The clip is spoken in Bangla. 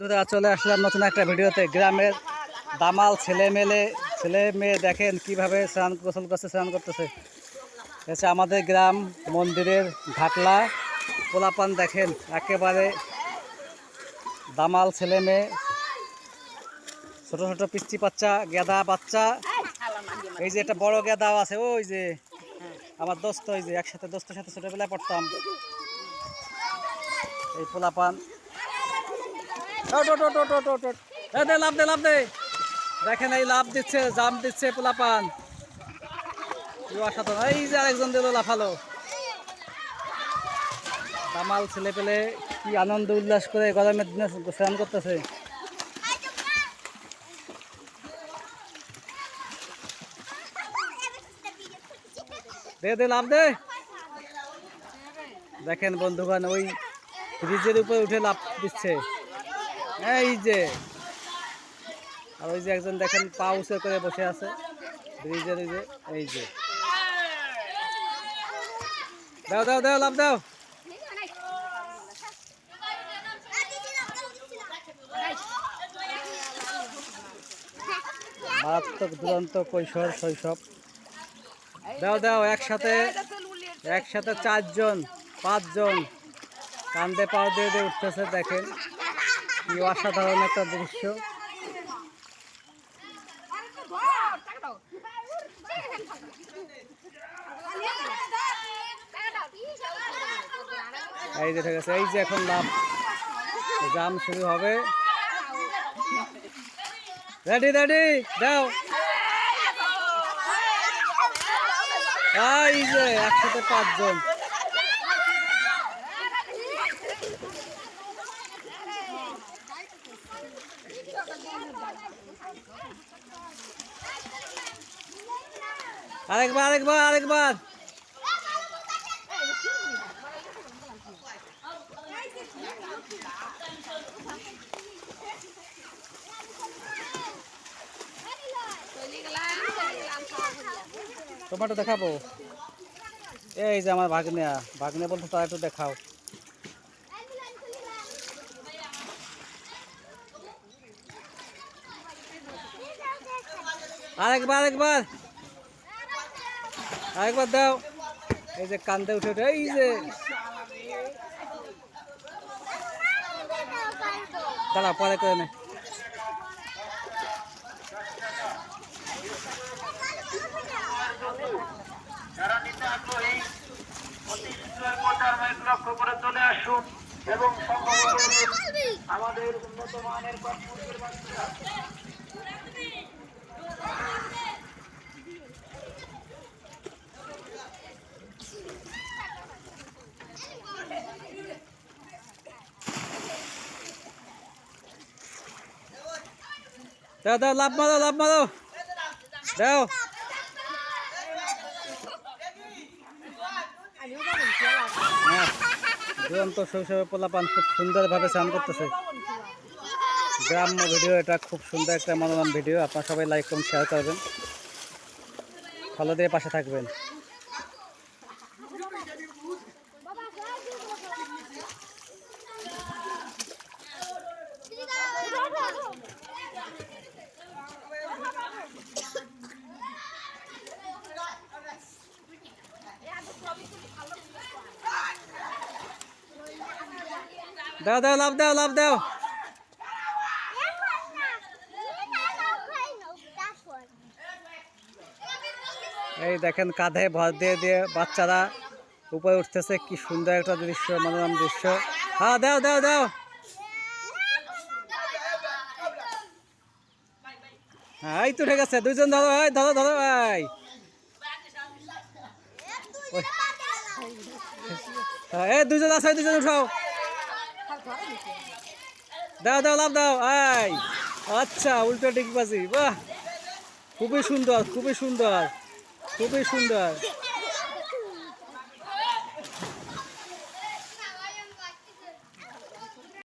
বন্ধুরা, চলে আসলাম নতুন একটা ভিডিওতে। গ্রামের দামাল ছেলে মেলে ছেলে মেয়ে দেখেন কীভাবে স্নান গোসল করছে, স্নান করতেছে। এসে আমাদের গ্রাম মন্দিরের ঘাটলা পোলাপান দেখেন, একেবারে দামাল ছেলে মেয়ে ছোট ছোট পিচ্ছি বাচ্চা, গেদা বাচ্চা। এই যে একটা বড় গেদাও আছে, ওই যে আমার দোস্ত, ওই যে একসাথে দোস্তের সাথে ছোটবেলায় পড়তাম। এই পোলাপান দে দে লাভ দে। দেখেন এই লাভ দিচ্ছে জাম দিচ্ছে পোলাপান। এই যে আরেকজন দিল, লাফালো। ছেলে পেলে কি আনন্দ, উল্লাস করে গরমের দিনে স্নান করতেছে। দেখেন বন্ধুগণ, ওই ব্রিজের উপরে উঠে লাভ দিচ্ছে। এই যে। আর ওই যে একজন দেখেন পা উঁচু করে বসে আছে। ব্রিজের ওই যে, এই যে। দাও দাও দাও লাভ দাও। মারাত্মক দুরন্ত কৈশোর শৈশব। দাও দাও, একসাথে একসাথে চারজন, পাঁচজন কান্দে পাও দিয়ে দিয়ে উঠতেছে, দেখেন। কি অসাধারণ একটা দৃশ্য। এই যে, ঠিক আছে, এই যে এখন লাভ জাম শুরু হবে। রেডি রেডি দাও। এই যে, একসাথে পাঁচজন। আরেকবার আরেকবার আরেকবার। টমেটো দেখাবো। এই যে আমার ভাগ্নিয়া ভাগ্নে বলতে তারা একটু দেখাও। আরেকবার আরেকবার। আরেকবার দাও। এই যে কান্দে উঠে উঠে, এই যে। দাঁড়া পরে করে নে। আমাদের উন্নত মানের কর্মসূচির দাও দাও লাভ মারো লাভ মারো। দাও। হ্যাঁ দুরন্ত শৈশবে পোলাপান খুব সুন্দরভাবে স্নান করতেছে। গ্রাম্য ভিডিও, এটা খুব সুন্দর একটা মনোরম ভিডিও। আপনারা সবাই লাইক করুন শেয়ার করবেন। ফলো দিয়ে পাশে থাকবেন। দাও দাও, লাভ দাও লাভ দাও। এই দেখেন কাঁধে ভর দিয়ে দিয়ে বাচ্চারা উপরে উঠতেছে, কি সুন্দর একটা দৃশ্য, মনোরম দৃশ্য। হ্যাঁ দাও দাও দাও। হ্যাঁ এই তো ঠিক আছে দুইজন ধরো, এই ধরো ধরো ভাই এই দুজন আছে দুজন উঠাও। দাও দাও, লাভ দাও আই আচ্ছা উল্টো ঠিক বাজি বাহ। খুবই সুন্দর খুবই সুন্দর খুবই সুন্দর।